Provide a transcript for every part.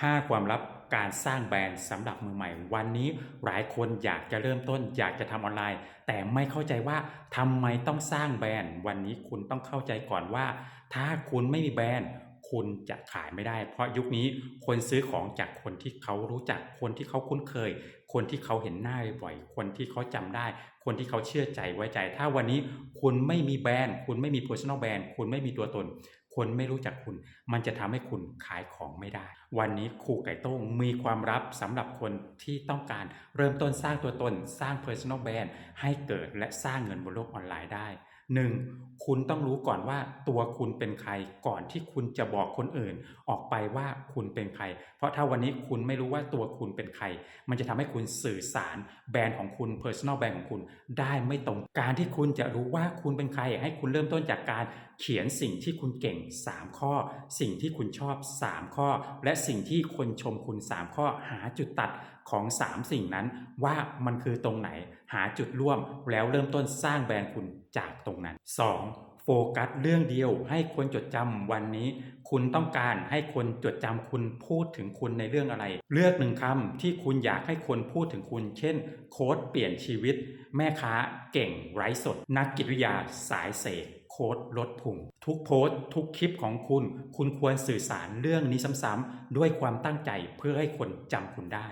5 ความลับการสร้างแบรนด์สำหรับมือใหม่ วันนี้หลายคนอยากจะเริ่มต้น อยากจะทำออนไลน์ แต่ไม่เข้าใจว่าทำไมต้องสร้างแบรนด์ วันนี้คุณต้องเข้าใจก่อนว่า ถ้าคุณไม่มีแบรนด์ คุณจะขายไม่ได้ เพราะยุคนี้คนซื้อของจากคนที่เขารู้จักคนที่เขาคุ้นเคย คนที่เขาเห็นหน้าบ่อยคนที่เขาจำได้ คนที่เขาเชื่อใจไว้ใจ ถ้าวันนี้คุณไม่มีแบรนด์ คุณไม่มี personal brand คุณไม่มีตัวตน คนไม่รู้จักคุณ มันจะทำให้คุณขายของไม่ได้ วันนี้ครูไก่ต้งมีความลับสำหรับคนที่ต้องการเริ่มต้นสร้างตัวตน สร้าง personal brand ให้เกิดและสร้างเงินบนโลกออนไลน์ได้ 1. คุณต้องรู้ก่อนว่าตัวคุณเป็นใครก่อนที่คุณจะบอกคนอื่น ออกไปว่าคุณเป็นใคร เพราะถ้าวันนี้คุณไม่รู้ว่าตัวคุณเป็นใคร มันจะทำให้คุณสื่อสารแบรนด์ของคุณ personal brand ของคุณได้ไม่ตรงการที่คุณจะรู้ว่าคุณเป็นใคร ให้คุณเริ่มต้นจากการเขียนสิ่งที่คุณเก่ง 3 ข้อ สิ่งที่คุณชอบ 3 ข้อ และสิ่งที่คนชมคุณ 3 ข้อหาจุดตัด ของ 3 สิ่งนั้นว่ามันคือตรงไหนหาจุดร่วมแล้วเริ่มต้นสร้างแบรนด์คุณจากตรงนั้น 2. โฟกัสเรื่องเดียวให้คนจดจำวันนี้ คุณต้องการให้คนจดจำคุณพูดถึงคุณในเรื่องอะไร เลือกหนึ่งคำที่คุณอยากให้คนพูดถึงคุณ เช่น โค้ดเปลี่ยนชีวิต แม่ค้าเก่งไร้สด นักกิจวิทยาสายเสกโค้ดลดพุงทุกโพสต์ทุกคลิปของคุณ คุณควรสื่อสารเรื่องนี้ซ้ำๆด้วยความตั้งใจเพื่อให้คนจำคุณได้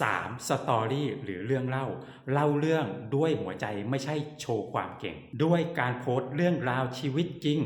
3. สตอรี่หรือเรื่องเล่า เล่าเรื่องด้วยหัวใจไม่ใช่โชว์ความเก่ง ด้วยการโพสต์เรื่องราวชีวิตจริง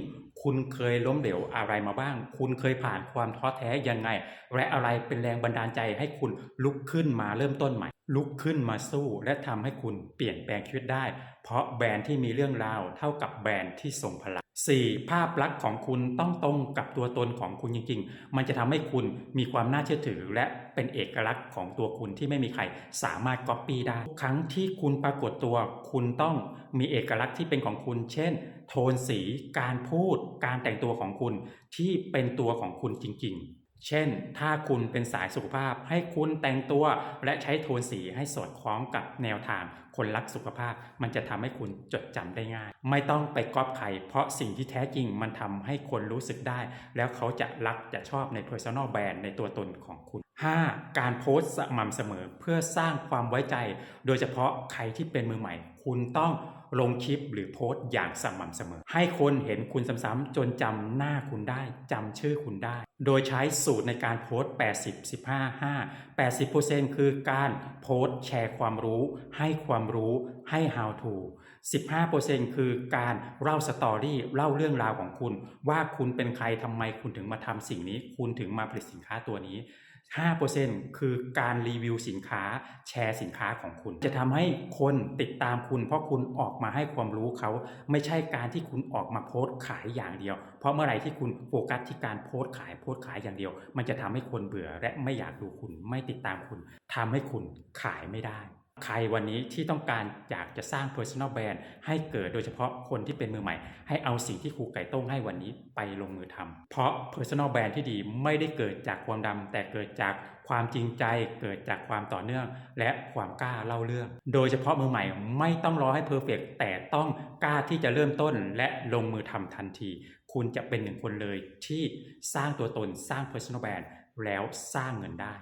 คุณเคยล้มเหลวอะไรมาบ้าง คุณเคยผ่านความท้อแท้ยังไง และอะไรเป็นแรงบันดาลใจให้คุณลุกขึ้นมาเริ่มต้นใหม่ ลุกขึ้นมาสู้และทำให้คุณเปลี่ยนแปลงชีวิตได้ เพราะแบรนด์ที่มีเรื่องราวเท่ากับแบรนด์ที่ทรงพลัง 4. ภาพลักษณ์ของคุณต้องตรงกับตัวตนของคุณจริง ๆ มันจะทำให้คุณมีความน่าเชื่อถือ และเป็นเอกลักษณ์ของตัวคุณที่ไม่มีใครสามารถก๊อปปี้ได้ทุกครั้งที่คุณปรากฏตัว คุณต้องมีเอกลักษณ์ที่เป็นของคุณ เช่น โทนสี การพูด การแต่งตัวของคุณที่เป็นตัวของคุณจริง ๆ เช่น ถ้าคุณเป็นสายสุขภาพให้คุณแต่งตัวและใช้โทนสีให้สอดคล้องกับแนวทาง คนรักสุขภาพ มันจะทำให้คุณจดจำได้ง่าย ไม่ต้องไปก๊อปใครเพราะสิ่งที่แท้จริงมันทำให้คนรู้สึกได้ แล้วเขาจะรักจะชอบใน personal brand ในตัวตนของคุณ 5. การโพสต์สม่ำเสมอเพื่อสร้างความไว้ใจ โดยเฉพาะใครที่เป็นมือใหม่ คุณต้องลงคลิปหรือโพสต์อย่างสม่ำเสมอ ให้คนเห็นคุณซ้ำๆจนจำหน้าคุณได้จำชื่อคุณได้ โดยใช้สูตรในการโพสต์ 80 15 5 80%คือการโพสต์แชร์ความรู้ ให้ความรู้ให้ how to 15%คือการเล่าสตอรี่เล่าเรื่องราวของคุณ ว่าคุณเป็นใครทำไมคุณถึงมาทำสิ่งนี้ คุณถึงมาผลิตสินค้าตัวนี้ 5%คือการรีวิวสินค้าแชร์สินค้าของคุณ จะทำให้คนติดตามคุณ เพราะคุณออกมาให้ความรู้เขา ไม่ใช่การที่คุณออกมาโพสต์ขายอย่างเดียว เพราะเมื่อไหร่ที่คุณโฟกัสที่การโพสต์ขายโพสต์ขายอย่างเดียว มันจะทำให้คนเบื่อและไม่อยากดูคุณไม่ติดตามคุณทำให้คุณขายไม่ได้ ใครวันนี้ที่ต้องการอยากจะสร้าง personal brand ให้เกิดโดยเฉพาะคนที่เป็นมือใหม่ ให้เอาสิ่งที่ครูไก่ต้งให้วันนี้ไปลงมือทำเพราะ personal brand ที่ดีไม่ได้เกิดจากความดำแต่เกิดจากความจริงใจเกิดจากความต่อเนื่อง และความกล้าเล่าเรื่อง โดยเฉพาะมือใหม่ไม่ต้องรอให้เพอร์เฟกแต่ต้องกล้าที่จะเริ่มต้นและลงมือทำทันที คุณจะเป็นหนึ่งคนเลยที่สร้างตัวตนสร้าง personal brand แล้วสร้างเงินได้